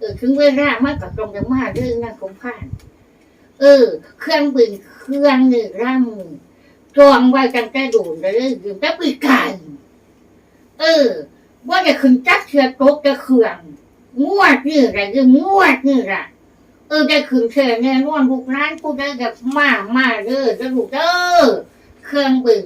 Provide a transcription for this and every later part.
เออถึงเวลามันก็ตรงกันมาเรื่องนั่นของผ่าน เออ เครื่องบินเครื่องหนึ่งร่ำจองไว้กันแต่ดูนเลยยืมแต่ปีไก่เออ ว่าจะขึ้นจักเชือโต๊ะจะเครื่องงวดนี่อะไรคืองวดนี่แหละเออได้ขึ้นเชือแน่นอนลูกร้านกูได้แบบมากมากเด้อจะลูกเด้อเครื่องบิน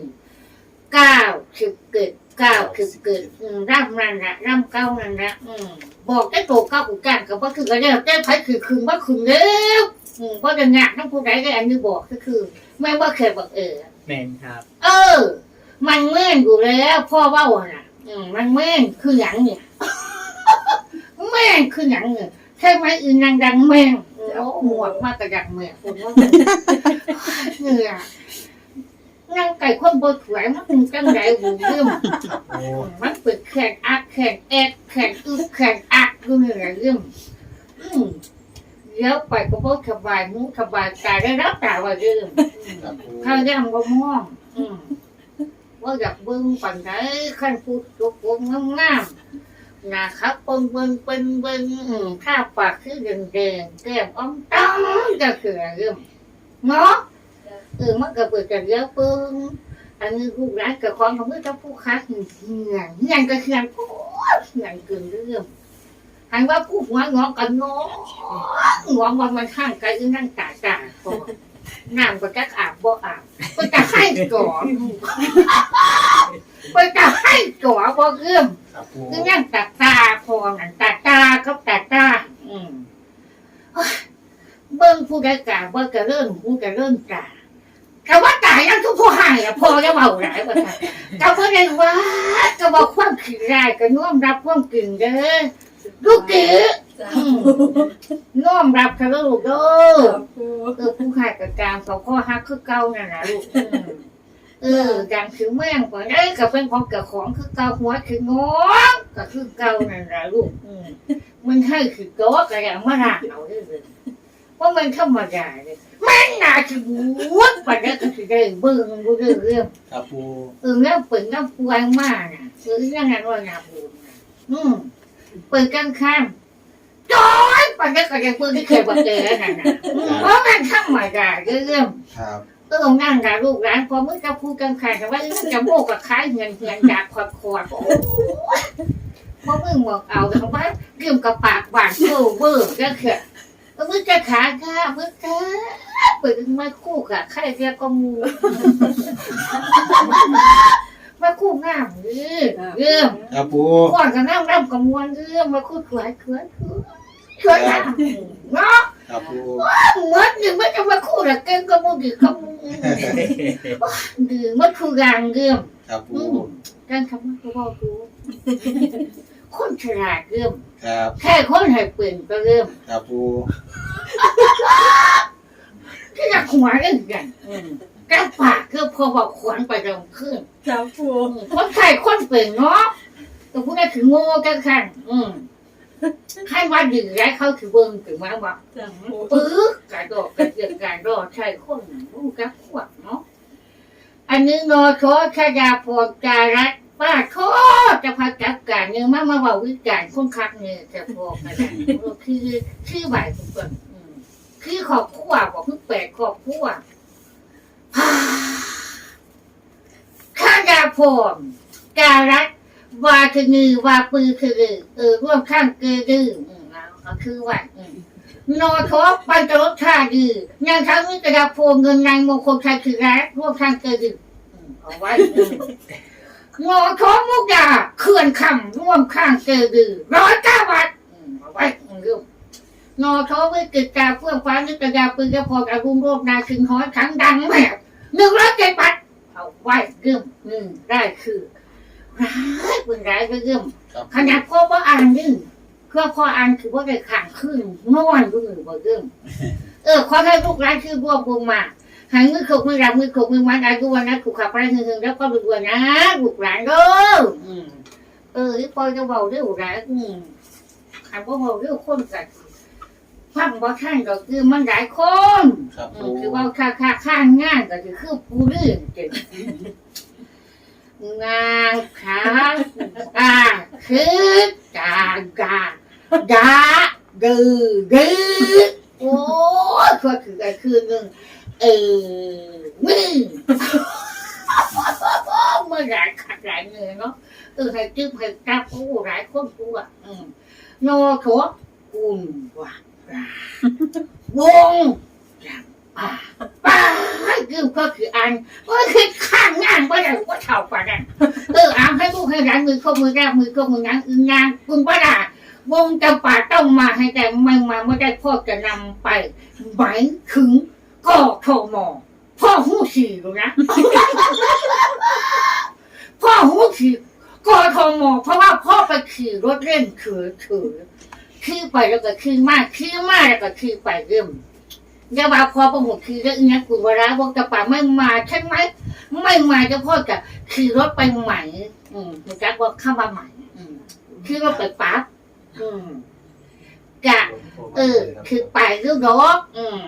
เก้าสิบเกิด เก้าสิบเกิดอืมร่ำนั่นละร่ำเก้านั่นละอืมบอกได้โตเก้ากูกันก็บ่คือกันแล้วแต่ไผคือคืนว่าคืนแล้วอืมเพราะจะงานทั้งผู้ใดได้อันนี้บอกก็คือแม่ว่าเคยบอกเออ แมนครับ เออ มันเมื่นอยู่แล้วพ่อเว่าน่ะ อืมมันเมื่นคือหยังเนี่ยแม่งคือหยังเนี่ยใช่ไหมอื่นนางดังแม่งแล้วหมวกมากกระดังแม่งผมว่าเหนื่อย นั่งไก่ข้นบนถวยมันเป็นจังไรบุญเรื่องโอ้มันเปิดแขนอักแขนแอกแขนอึแขนอักดูเหนื่อยเรื่องอืมเดี๋ยวไปก็บอกสบายมูสบายกายได้รับตาว่าเรื่องอืมครับปูข้าวย่างบ่ม่วงอืมว่าอยากเบิ่งปันไดขั้นพูดตัวโกงงามๆนะครับเบิ่งเบิ่งเป็นเบิ่งอืมข้าปากคือแดงแดงๆแก้มอ้อมตั้งก็คือเรื่องเนาะ เออมันก็เปิดกันเยอะเบิ่งอันนี้ลูกหลานกับของของมือเจ้าผู้ค้าเหียนเหียนก็เหียนโอ้ยเหียนเกินเรื่องหันว่าผู้หัวงอกันงองอวันมันข้างกลนั่งตาตาพอน้ำก็จะอาบบ่อาบก็จะให้ก่อก็จะให้ก่อบ่เอื้อมคือนั่งตาตาพอนั่นตาตากับตาตาอืมเบิ่งผู้ใดกาเบิ่งกระเริ่มผู้กระเริ่มตา ก็ว่าตายยังทุกผู้ให้อะพอจะเบาไหลายว่าซั่นก็บ่ได้ว่าก็บอกความขี้ร้ายก็น้อมรับความกึ่งเด้อลูกเก๋อืมน้อมรับค่ะลูกเด้อเออผู้ขายกับกางเขาข้อฮักคือเก่านั่นนะลูกเออดังคือแม่งกว่าได้ก็เป็นของกับของคือเก่าหัวคืองงก็คือเก่านั่นแหละลูกมันให้คือโต๊ะก็อย่างมาราเอาได้อเลยว่ามันธรรมดาเลย แม่งน่าจะบวชปัจจัยก็คือได้เบิ่งดูเรื่องเรื่องครับปูเออแล้วเปิดน้ำปวงมากน่ะเออเรื่องนั้นว่านาบูนน่ะอืมเปิดกันข้างจอยปัจจัยก็ยังเปิดที่เคยบอกเจอนั่นน่ะอืมเพราะมันธรรมดาเรื่องครับเออนั่งกับลูกหลานพอมึงจะพูดกันขายแต่ว่ามึงจะโมกกับคล้ายเงินเงินจากขอดขอดโอ้ยเพราะมึงบอกเอาแต่ว่าเกี่ยวกับปากหวานเบอร์เบอร์ก็คือ มึงจะขาค่ะมึงจะเปิดมาคู่กับใครเรียกก็มูมาคู่งามเรื่องเรื่องครับปูก่อนจะนั่งร่ำกับมวลเรื่องมาคู่สวยเขื่อนเขื่อนเขื่อนงามเนาะครับปูเหมือนหนึ่งไม่จะมาคู่ละเก่งก็มูดีก็มูดือมันคือยางเรื่องครับปูการทำมันก็บอกดูคนฉลาดเรื่อง ครับแค่คนให้เปลี่ยนก็เรื่องครับปูที่จะหัวเรื่องกันกระปากคือพอบอกขวัญไปตรงขึ้นครับปูคนไข่คนเปลี่ยนเนาะแต่พวกนั้นถือโง่กันขันอืมให้ว่าดื้อแล้วเขาถือเบิ้งถือมาว่าครับปูปื๊กกระโดดกระเดือกกระโดดใช่คนรู้กับขวดเนาะอันนี้นอโชชยาพรจารัตป้าโทษจะพาจับการเนี่ยมามาบอกวิจารณ์คนคักเนี่ยจะบอกนะจ๊ะคือชื่อใบทุกคนคือขอบขั้วบอกเพิ่งแปลกขอบขั้วฮ่ข้ายาพรจารัตวาคือนือวาปือคือเออร่วมข้างเกดื้ออืมเอาเอาคือว่าอืมโนทบปันตรสชาดียังทั้งนี้กระดาษโพเงินในมงคลชัยคือรักร่วมทางเกดอยู่อืมเอาไว้ อืมโนทบมุกดาเขื่อนคำร่วมข้างเกิดอยู่ร้อยเก้าวัดอืมเอาไว้อืมเรื่องโนทบวิกฤตกาเฟื่องฟ้านึกกระดาษปืนกระพอกระรุมโรคนาคึงห้อยทั้งดังแมวหนึ่งร้อยเจ็ดวัดเอาไว้เรื่องหนึ่งได้คือร้ายเป็นร้ายก็เรื่องครับขนาดพ่อว่าอ่านนี่เพื่อพ่ออ่านคือว่าได้ขังขึ้นนอนก็หนึ่งบ่เรื่องเออขอให้ลูกร้านคือรวบรวมมา หายมือขกมือรับมือขกมือมันอายุวันนะขู่ขับไปหึงๆแล้วก็รวยๆนะลูกหลานเด้ออืมเออที่พ่อจะเบาเรื่องร้านอืมขันพ่อเบาเรื่องคนกันฟังบ่ท่านก็คือมันหลายคนครับอืปูมคือว่าค่าค่าค่างานก็คือคือผู้เรื่องเก่งงานขาอ่าคือกากาดาดื้อดื้อโอ้ยก็คือไอ้คืนหนึ่ง เออมึงมื่อไหรขัดไหลเงินเนาะเออให้จึ๊บให้จับโอ้หลายคนตัวอืมโนโถกุนว่าวงป่าป่าคือก็คืออันก็คือข้างงานก็ได้ก็เท่ากันนั่นเออเอาให้ลูกให้หลานมือเข้ามือแรกมือเข้ามือนั้นอึงงานคุณป้าดาวงจำป่าต้องมาให้แต่ไม่มาไม่ได้พ่อจะนำไปหมายถึง ก็โทมพ่อหูฉี่อยู่นะ พ่อหูฉี่ก็โทมเพราะว่าพ่อไปขี่รถเล่นถือถือขี่ไปแล้วก็ขี่มากขี่มากแล้วก็ขี่ไปเรื่มอย่าว่าพอประหมดขี่แล้วอีกนะคุณวราบอกจะป่าไม่มาใช่ไหมไม่มาจะพ่อจะขี่รถไปใหม่ อืมคุณจักว่าข้ามาใหม่อืมขี่รถไปปั๊บอืมกะเออคือไปเรื่องรถอืม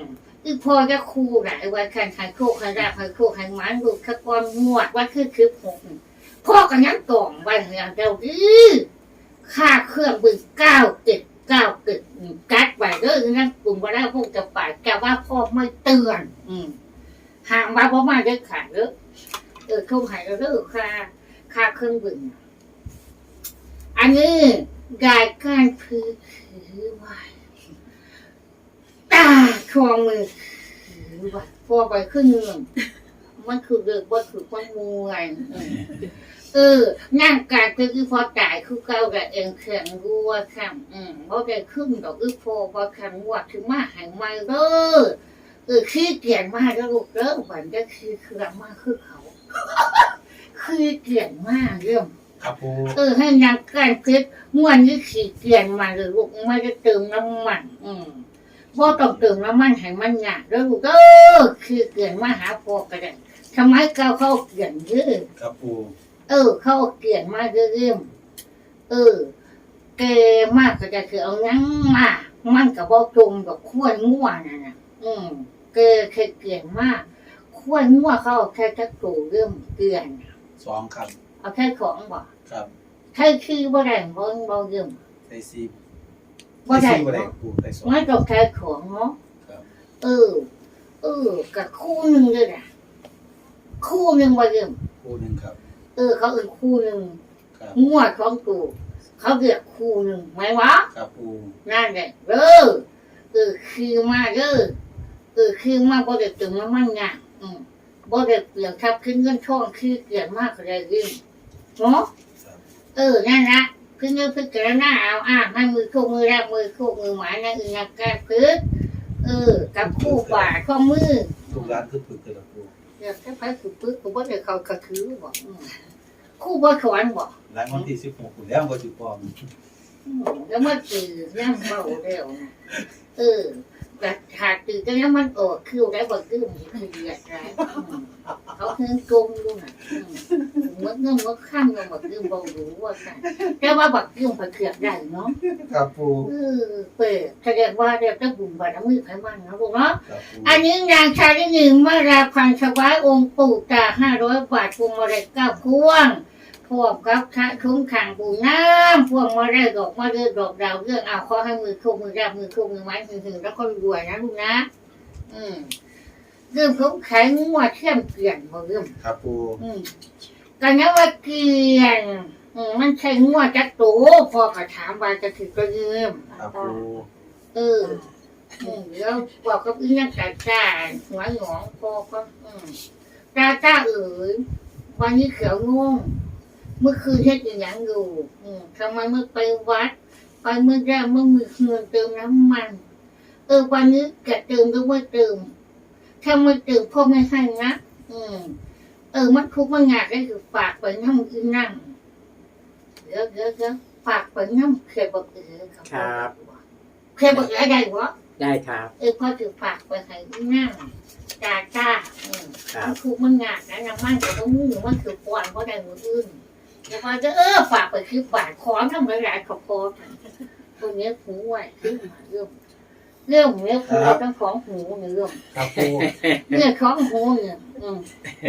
อพ่อจะคูหลายวันคันขันโคขันราขันโคขันหมันดูขกรงวดว่าคือคือผมพ่อกันยังกล่องไว้อย่างเดียวอือค่าเครื่องบึงเก้าเจ็ดเก้าเจ็ดอืมกัดไว้เด้อนั่นกลุ่มว่าได้พวกจะไปแต่ว่าพ่อไม่เตือน อืมห่างว่าพ่อมาได้ขาดเด้อเออทุ่หายเด้อค่าค่าเครื่องบึงอันนี้รายการพื้นถือไว้ ตาทวงมือถือไว้พอไปขึ้นเงินมันคือเด็กว่าคือคนมวยอืมเออนั่งการคือคือพอจ่ายคือเก่ากับเองแข็งรัวคำอืมเพราะได้ขึ้นดอกอึพอพอแข็งรัวถึงมาหายไม่เด้อเออขี้เกียจมากแล้วลูกเด้อหวันจะคือเครื่องมากคือเขาขี้เกียจมากเรื่องครับปูเออให้นางการคลิปม่วนนี่ขี่เกียนมาเลยลูกไม่ได้เติมน้ำมัน อืม พ่อต้องเติมน้ำมันให้มันหยาดแล้วลูกเออคือเกียนมาหาพ่อก็ได้ทำไมเก้าเข้าเกียนเยอะครับปูเออ เข้าเกียนมาเรื่อยๆเออเกมากก็จะคือเอางั้งมามันกับบ่จมกับขั้วง่วน่ะนะอืมเกแค่เกียนมากขั้วง่วเข้าแค่จะตูเริ่มเกลียนสองครับเอาแค่ของบ่ครับใช่คือบ่ได้บ่บ่ยืมไทซีบ่ ได้ไทซีบ่ได้เนาะปูไทสองไม่ต้องใช้ของเนาะครับ เออ เออกับคู่หนึ่งเลยนะคู่หนึ่งบ่ยืมปูหนึ่งครับ เออ เขาเอื่นคู่หนึ่งครับ งวดของตูเขาเรียกคู่หนึ่งไหมวะ ครับปูนั่นแหละเออเออคือมาเด้อเออคือมาบ่ได้ตึงน้ำมันงานอืมบ่ได้เปลี่ยนทับขึ้นเงินช่องคือเกลียดมากเลยยืมเนาะครับเออนั่นนะ คือเงือพึ่งกระหน้าเอาอะให้มือคู่มือแรกมือคู่มือหมายนะอึงนักแก้พึ่งเออ กับคู่บ่าข้อมือทุกร้านคือปึกเลยครับปูเดี๋ยวถ้าไปคือปึ๊กกูบ่ได้เขากระถือบอกอืมคู่บ่ถอนบอกร้านวันที่สิบหกแล้วก็จุดปลอมอืมแล้วมันตื่นนั่งเบาเร็วนะเออ แต่หากตื่นก็ยังมันออกคิวได้บ่คือมันคือเดือดร้ายอืมเขาเพิ่งกลมดูน่ะอืมเมื่อเงินเมื่อข้ามเงินบ่คือบ่รู้ว่าซั่นแต่ว่าบักคือมันเขือกได้เนาะครับปูเออเปิดแสดงว่าเรียกได้บุญบารมีไขมันนะลูกเนาะครับปูอันนี้นางชายที่หนึ่งมาราพันถวายองค์ปู่ตาห้าร้อยบาทพวงมาลัยเก้าพวง พวงกับพระคุ้มขังปู่น้ำพวงมาลัยดอกมาเลือดอกดาวเรื่องเอาขอให้มือคู่มือรับมือคู่มือไม้ถึงๆแล้วก็รวยนะลูกนะ อืมเรื่องคุ้มแข็งงวดเทียมเกลี่ยนบ่เรื่องครับปูอืมกันนะว่าเกลี่ยนอืมมันใช่งวดจักโตพอก็ถามว่าจะถือก็ยืมครับปูเอออืมแล้วบอกกับอีนั่งกาจ้าหัวหงองพอก็อืมจ้าจ้าเอ๋ยวันนี้เขียวง่วง เมื่อคืนเฮ็ดอย่างยังอยู่ อืมทำไมเมื่อไปวัด ไปเมื่อแรกเมื่อมือเงินเติมน้ำมัน เออวันนี้แกเติมหรือไม่เติมถ้าไม่เติมพ่อไม่ให้นะอืม เออมันคุกมันงาดได้คือฝากไปนั่งอีนั่งเดี๋ยวเดี๋ยวเดี๋ยวฝากไปนั่งเคยบอกเออครับ เคยบอกอะไรวะได้ครับ เออพ่อถือฝากไปให้นั่งจ้าจ้าอืมครัมับนคุกมันงาดนะน้ำมันกับต้องมือมันคือปวนเพราะได้มืออื่น แล้วพอจะเออฝากไปคือบาทขอทำหลายๆขอบคอตัวเนี้ยหูไว้คือมาเรื่องเรื่องเนี้ยคือต้องของหูเนี่ยเรื่องครับปูเนี่ยของหูเนี่ยอืม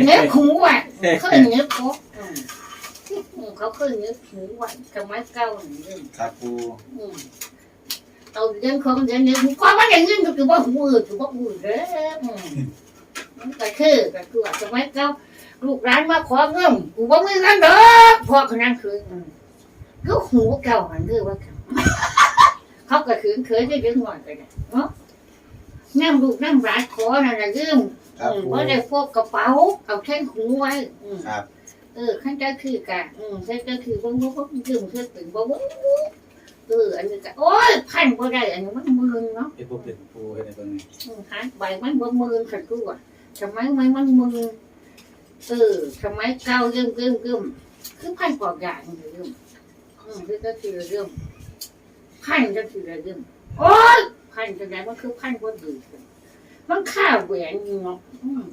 เนี้ยหูไว้เคยเนี้ยคออืมอืมเขาเคยเนี้ยหูไว้ทำไมเก้าหนึ่งเรื่องครับปูอืมเอาเรื่องของเรื่องนี้กูก็ว่าอย่างนี้ก็คือว่าหูอื่นคือว่าหูอื่นเด้ออืมมันก็คือก็คือว่าสมัยเก่า ลูกร้านมาขอเงินกูว่าไม่งั้นเด้อพอคนนั้นคืออืมก็หูเก่าหันคือว่าเก่าเขาก็คือเคยได้ดึงหน่อยไปเนี่ยเนาะนั่งลูกนั่งร้านขอนั่นแหละเรื่องครับอืมปูว่าได้พวกกระเป๋าเอาแท่งหูไว้อืมครับเออขั้นก็คือกะอืมขั้นก็คือบ่บ่บ่ยืมเพื่อถึงบ่บ่เอออันนี้ก็โอ้ยพันบ่ได้อันนี้มันมึนเนาะเฮ็ดบ่เป็นปูเฮ็ดให้เบิ่งนี่อืมหาใบมันบ่มึนสักตัวสมัยใหม่มันมึน เออสมัยเก่ายืมยืมยืมคือพันกว่าอย่างนี่ยืมอืมคือก็คือยืมพันก็คือยืมโอ้ยพันจังไดมันคือพันบ่ดีมันค่าแหวนอยู่เนาะอืม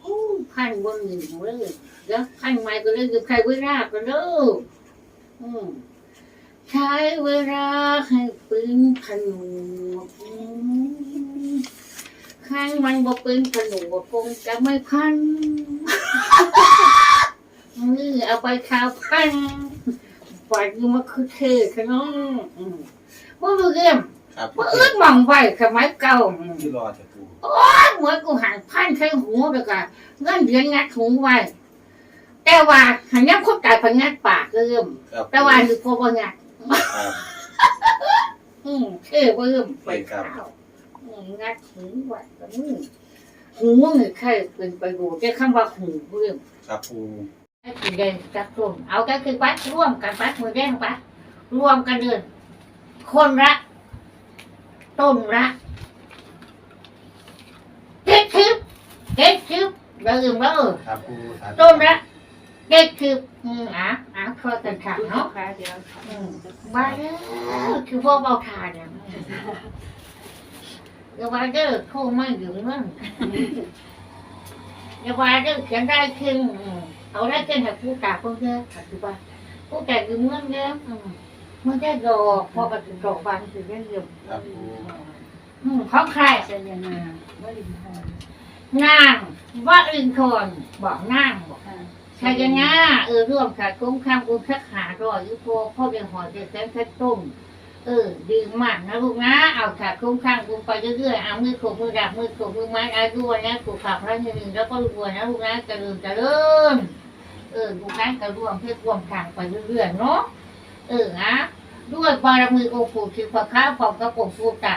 โอ้พันบ่ดีเลยเดี๋ยวพันใหม่ก็เลยอยู่ใครเวลาก็เลิกอืมใช้เวลาให้ปืนขนุน ข้างมันบ่ปืนขนุนคงจะไม่พันนี่เอาไปข่าวพันปล่อยอยู่มาคือเท่ขนมอืมบ่รู้เรื่องครับบ่อื่นมองไว้สมัยเก่าอืมที่รอแต่ปูเหมือนกูหันพันใช้หูแล้วก็เงินเดือนงัดหูไว้ แต่ว่าหันยับคนตายพันงัดปากเริ่มครับแต่ว่าคือพอบ่งัดครับอืมเท่เริ่มไปครับข้าวอื มงัดหูไว้ก็มึงหูนี่ใครเป็นไปดูแต่คำว่าหูเริ่มครับปูให้กินเด่นจักรมเอาก็คือปัดร่วมกันปัดมือแดงปัดรวมกันเดินคนละต้นละเก็ดทิพเก็ดทิพเดิมเด้อครับปูสาธุต้นละเก็ดทิพอืมอะอะคอยกันขาเนาะค่ะเดี๋ยวอืมมาแล้วคือพวกเบาทานเนี่ย เดี๋ยวว่าเด้อโทรมาอยู่นั่นเดี๋ยวว่าเด้อเขียนได้ขึ้นอืมเอาได้ขึ้นให้ผู้ตาเพิ่งเด้อถือว่าผู้แต่อยู่เมืองเด้ออืมมันได้ดอกพอไปถึงดอกบานถึงได้เยี่ยมครับปูอืมของใครชัยนาว่ารินทร์นางว่าอินทรบอกนางบอกค่ะใครกันนะเออร่วมกับคุ้มข้ามกุ้งชักหารอยยุพอพ่อเป็นหอยเด็กแสนแค่ต้ม เออดีมากนะลูกนะ เอาขาคุ้มข้างกุ้งไปเรื่อยๆเอามือโขกมือดับมือโขกมือไม้อายุวันนะกูขับพระหนึ่งแล้วก็รวยนะลูกนะจะเริ่มจะเริ่มเออลูกนะจะร่วมเพื่อร่วมทางไปเรื่อยๆเนาะเออนะด้วยบารมีองค์ปู่คือพระข้าพอกับองค์ปู่ตา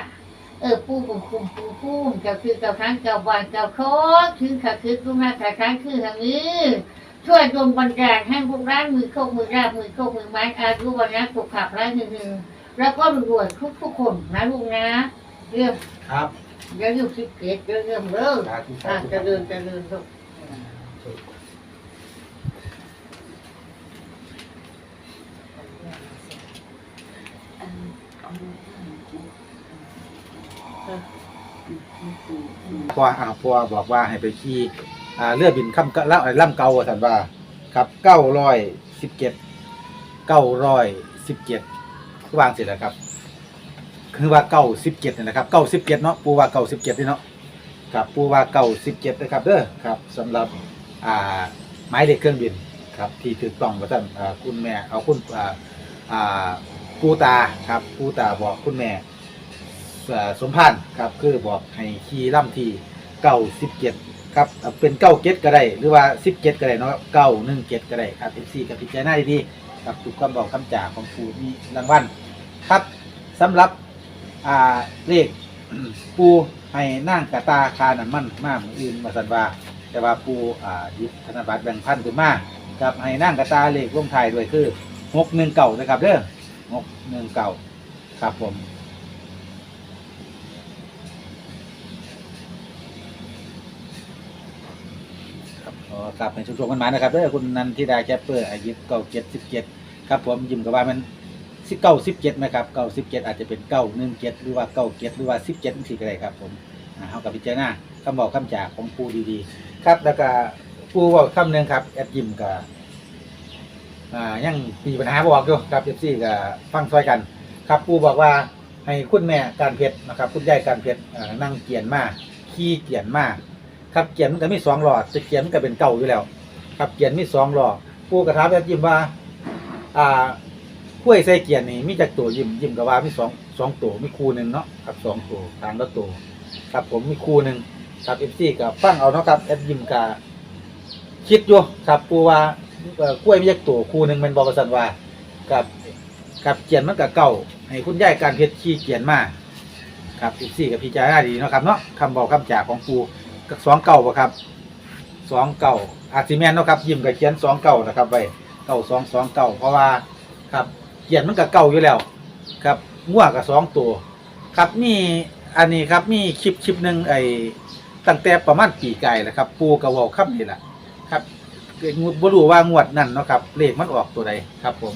เออปู่ปู่คุมปู่คุ้มจ้าคือเจ้าทั้งเจ้าวันเจ้าโคตรคือขาคือลูกนะขาทั้งคือทางนี้ช่วยดลบันดาลให้พวกร้านมือโคกมือราบมือโคกมือไม้อายุวันนะถูกขับไล่หนึ่งหนึ่ง แล้วก็รวยทุกทุกๆคนนะลูกนะเรื่องครับเดี๋ยวอยู่ที่เกตเรื่องเรื่องเริ่มสาธุสาอะธุเจะเริญเจะเริญลูกพออ่าพอบอกว่าให้ไปขี่อ่าเรือบินคำกะล่ำล่ำเก่าท่านว่าครับเก้าร้อยสิบเจ็ดเก้าร้อยสิบเจ็ด วางเสร็จแล้วครับ คือว่าเก้าสิบเจ็ดนี่นะครับเก้าสิบเจ็ดเนาะปูว่าเก้าสิบเจ็ดนี่เนาะครับปูว่าเก้าสิบเจ็ดนะครับเด้อครับสำหรับอ่าหมายเลขเครื่องบินครับที่ถูกต้องว่าท่านอ่าคุณแม่เอาคุณอ่าอ่าปูตาครับปูตาบอกคุณแม่อ่อสมพันธ์ครับคือบอกให้ขี่ล่ำทีเก้าสิบเจ็ดครับเอาเป็นเก้าเจ็ดก็ได้หรือว่าสิบเจ็ดก็ได้เนาะเก้าหนึ่งเจ็ดก็ได้ครับเอฟซีกับพิจารณาดีๆ ครับทุกคำบอกคำจ่าของปูมีรางวัลครับสำหรับอ่าเลข ปูให้นั่งกระตาคาน้ำมันมากมืออื่นมาสันว่าแต่ว่าปูอ่ายิบธนบัตรแบ่งพันขึ้นมาครับให้นั่งกระตาเลขลงท้ายด้วยคือหกหนึ่งเก่านะครับเด้อหกหนึ่งเก่าครับผม ครับอ๋อครับในช่วงๆกันมานะครับเด้อคุณนันทิดาแคปเปอร์อายุเก้าเจ็ดสิบเจ็ดครับผมยิ้มกับว่ามันสิเก้าสิบเจ็ดไหมครับเก้าสิบเจ็ดอาจจะเป็นเก้าหนึ่งเจ็ดหรือว่าเก้าเจ็ดหรือว่าสิบเจ็ดสี่ก็ได้ครับผมอ่าเอากับพิจารณาคำบอกคำจ่าของปูดีๆ ครับแล้วก็ปูเว่าคำหนึ่งครับแอดยิมกับอ่ายังมีปัญหาบอกอยู่ครับเอฟซีกับฟังซอยกัน ครับปูบอกว่าให้คุณแม่การเพชรนะครับ คุณยายการเพชรอ่านั่งเกียนมาขี้เกียนมา ครับเกียนมันก็มีสองหลอดแต่เกียนมันก็เป็นเก่าอยู่แล้ว ครับเกียนมีสองหลอดปูกระทาแบบยิ้มว่า อ่าข้วยใส่เกียนนี่มีจากตัวยิ้มยิ้มกับว่ามีสองสองตัวมีคู่หนึ่งเนาะครับสองตัวทางละตัวครับผมมีคู่หนึ่งครับเอฟซีกับฟังเอาเนาะครับแอดยิ้มกาคิดอยู่ครับปูว่ากล้วยมีจักตัวคู่หนึ่งเป็นบอประสันว่ากับกับเกียนมันกับเก่าให้คุณยายการเพชรขี้เกียนมาครับเอฟซีกับพี่จารณาดีเนาะครับเนาะคำบอกคำจากของปู กับสองเก่าป่ะครับสองเก่าอาร์ติแมนเนาะครับยิมกับเขียนสองเก่านะครับไปเก่าสองสองเก่าเพราะว่าครับเกียนมันกับเก่าอยู่แล้ว ครับงัวกับสองตัว ครับนี่อันนี้ครับมีคลิปคลิปหนึ่งไอ้ตั้งแต่ประมาณปีไก่แหละครับ ปูกระเวาครับนี่แหละครับงูบ่รู้ว่างวดนั่นเนาะครับเลขมันออกตัวใดครับ ผม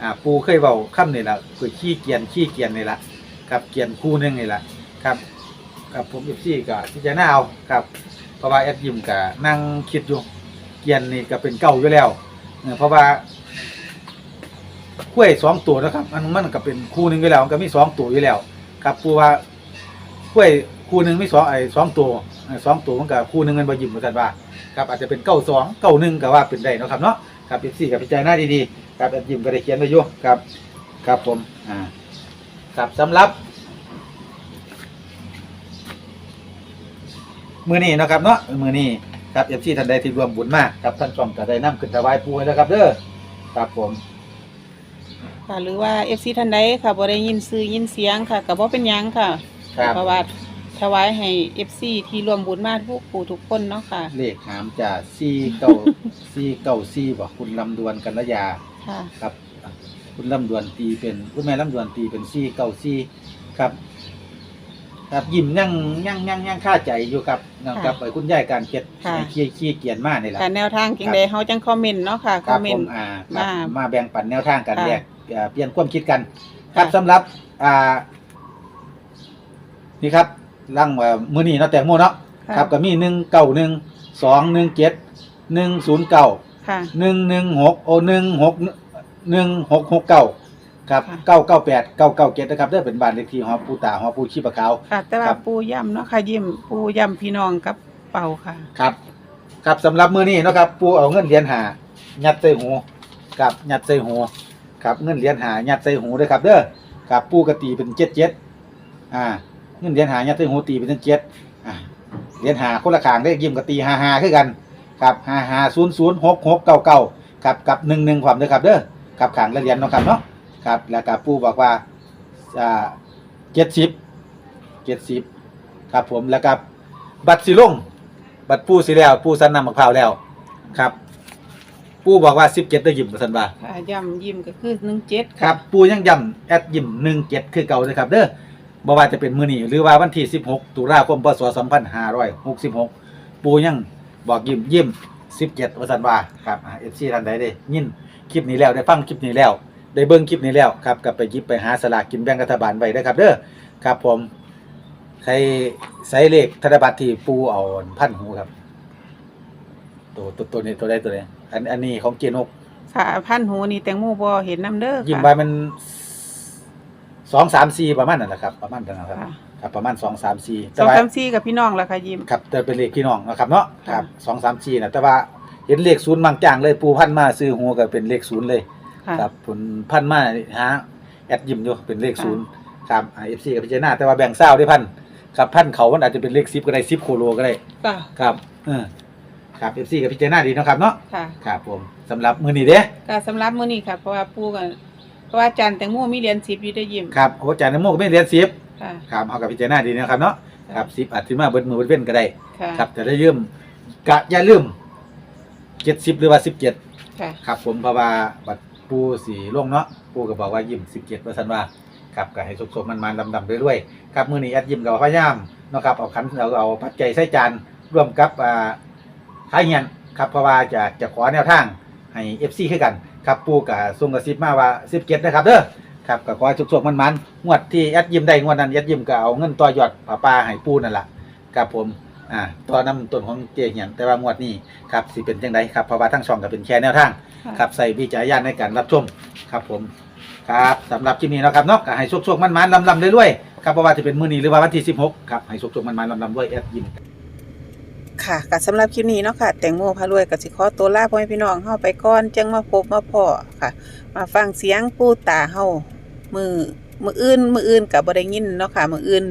อ่าปูเคยเว้าค่ำนี่แหละคือขี้เกียนขี้เกียนนี่แหละครับเกียนคู่นึงนี่แหละครับ ครับผมเอฟซีก็พิจารณาเอาครับเพราะว่าแอดยิมก็นั่งคิดอยู่เกียนนี่ก็เป็นเก่าอยู่แล้วเออเพราะว่ากล้วยสองตัวนะครับมันมันก็เป็นคู่หนึ่งอยู่แล้วมันก็มีสองตัวอยู่แล้ว ครับปูว่ากล้วยคู่หนึ่งมีสองไอ้สองตัวไอ้สองตัวมันก็คู่หนึ่งเงินบยิมเหมือนกันว่าครับอาจจะเป็นเก้าสองเก้าหนึ่งก็ว่าเป็นได้นะครับเนาะครับเอฟซีกับพิจารณาดีๆครับแอดยิมก็ได้เขียนไว้อยู่ครับ ครับผมอ่าครับสำหรับ มือนี้เนาะครับเนาะมือนี้ครับเอฟซีท่านใดที่รวมบุญมากครับท่านชมก็ได้นำขึ้นถวายปูให้แล้วครับเด้อครับผมค่ะหรือว่า FC ท่านใดค่ะบ่ได้ยินซื้อยินเสียงค่ะก็บ่เป็นหยังค่ะครับเพราะว่าถวายให้ FC ที่ร่วมบุญมาทุกผู้ทุกคนเนาะค่ะเลขหามจ่าซีเก้าซีเก้าซีบอกคุณลำดวนกันระยาค่ะ ครับอะคุณลำดวนตีเป็นคุณแม่ลำดวนตีเป็นซีเก้าซีครับ ครับยิ้มยังยังยังยังค่าใจอยู่ครับนะครับไปคุณยายการเก็ดค่ะ ขี้ขี้เกียนมากนี่แหละ ค่ะแนวทางจังใดเฮาจังคอมเมนต์เนาะค่ะคครัอบมเมผนมต์ อ่าครับมามาแบ่งปันแนวทางกันค่ะแยกเอ่อเปลี่ยนความคิดกัน ครับค่ะสำหรับอ่านี่ครับร่างว่ามือนี้เนาะแตงโมเนาะค่ะ ครับก็มีหนึ่งเก้าหนึ่งสองหนึ่งเจ็ดหนึ่งศูนย์เก้าค่ะ หนึ่งหนึ่งหกโอหนึ่งหกหนึ่งหกหกเก้า ครับค่ะเก้าเก้าแปดเก้าเก้าเจ็ดนะครับเด้อเป็นบ้านเลขที่หอปูตาหอปูชีปะขาว ค่ะ แต่ว่าครับ ปูย่ำเนาะค่ะยิ้มปูย่ำพี่น้องกับเป่าค่ะ ครับครับสำหรับมือนี้เนาะครับปูเอาเงินเหรียญหายัดใส่หูกับยัดใส่หูครับเงินเหรียญหายัดใส่หูด้วยครับเด้อครับปูกตีเป็นเจ็ดเจ็ดอ่าเงินเหรียญหายัดใส่หูตีเป็นเจ็ดอ่าเหรียญหาคนละขางได้ยิ้มกับตีหาหาคือกันครับหาหาศูนย์ศูนย์หกหกเก้าเก้าครับกับหนึ่งหนึ่งความเด้อครับเด้อครับขางละเหรียญเนาะครับเนาะ ครับ แล้วกับปูบอกว่าอ่าเจ็ดสิบเจ็ดสิบครับผมแล้วกับบัตรสีลงบัดปูสิแล้วปูสันนำมะพร้าวแล้วครับ ปูบอกว่าสิบเจ็ดได้ยิ้มสันว่า ค่ะย่ำยิ้มก็คือ17ครับปูยังย้ำแอดยิ้มหนึ่งเจ็ดคือเก่าเลยครับเด้อบ่ว่าจะเป็นมื้อนี้หรือว่าวันที่สิบหกตุลาคมพศสองพันห้าร้อยหกสิบหกปูยังบอกยิ้มยิ้มสิบเจ็ดวสันว่าครับเอฟซีท่านใดได้ยินคลิปนี้แล้วได้ฟังคลิปนี้แล้ว ได้เบิ่งคลิปนี้แล้วครับกลับไปหยิบไปหาสลากกินแบ่งรัฐบาลไว้เด้อครับ เด้อครับผมใครใส่เลขธนบัตรที่ปูเอาพันหูครับ ตัวตัวตัวนี้ตัวใดตัวใดอันอันนี้ของเกียนกค่ะพันหูนี่แตงโมบ่เห็นนํเด้อยิ้มค่ะไว้มันสองสามสี่ประมาณนั่นแหละครับ ประมาณนั้นนะครับค่ะ ครับประมาณสองสามสี่สแต่องว่าสามสี่กับพี่น้องล่ะค่ะยิ้มครับแต่เป็นเลขพี่น้องนะครับเนาะคค่ะ รับสองสามสี่นะแต่ว่าเห็นเลขศูนย์บางจ้างเลยปูพันมาซื้อหัวก็เป็นเลขศูนย์เลย ค่ะ ครับผลพันมาหาแอดยิมอยู่เป็นเลขค่ะศูนย์ครับเอฟซีกับพิจารณาแต่ว่าแบ่งเศร้าได้พันครับพันเขามันอาจจะเป็นเลขซิปก็ได้ซิปโคโลก็ได้ค่ะครับเออครับเอฟซีกับพิจารณาดีเนาะครับเนาะค่ะครับผมสำหรับมือนี้เด้ก็สำหรับมื้อนี้ค่ะเพราะว่าปูกันเพราะว่าอาจารย์แตงโมมีเหรียญ10อยู่ได้ยิ้มครับโอ้อาจารย์นโมก็ไม่เรียนซิปค่ะ ครับเอากับพิจารณาดีนะครับเนาะครับซิปอาจจะมาเบิดมือเบิดเว้นก็ได้ ค่ะครับแต่ได้ยืมกะอย่าลืมเจ็ดสิบหรือว่าสิบเจ็ดค่ะ ครับผมเพราะว่าบัตร ปูสีลงเนาะปูก็บอกว่ายิ้มสิบเจ็ดเปอร์เซ็นต์ว่าครับก็ให้สกๆมันมันๆดำๆเรื่อยๆครับมือนี้แอดยิ้มกับพยายามเนาะครับเอาขันเอาเอาปัจจัยใส่จานร่วมกับอ่าขายเงียนครับเพราะว่าจะจะขอแนวทางให้เอฟซีขึ้นกันครับปูกับส่งกระซิบมาว่าสิบเจ็ดนะครับเด้อครับก็ขอให้สกๆมันมันๆงวดที่แอดยิ้มได้งวดนั้นแอดยิ้มก็เอาเงินต่อยอดป้าปาให้ปูนั่นแหละครับผม อ่าต่อนำต้นของเจเหียนแต่ว่างวดนี้ครับสิเป็นจังไดครับเพราะว่าทั้งช่องก็เป็นแค่แนวทางครับใส่วิจารณญาณในการรับชมครับผมครับสำหรับคลิปนี้เนาะครับเนาะก็ให้โชคๆมันๆลำๆเรื่อยๆครับเพราะว่าจะเป็นมื้อนี้หรือว่าวันที่ 16ครับให้โชคๆมันๆลำๆด้วยแอดยิน ค่ะก็สำหรับคลิปนี้เนาะค่ะ แตงโมพารวยกับสิขอตัวลาพ่อแม่พี่น้องเฮาไปก่อนจังมาพบมาพอค่ะ มาฟังเสียงปูตาเฮามือมื้ออื่นมื้ออื่นก็บ่ได้ยินเนาะค่ะ มื้ออื่น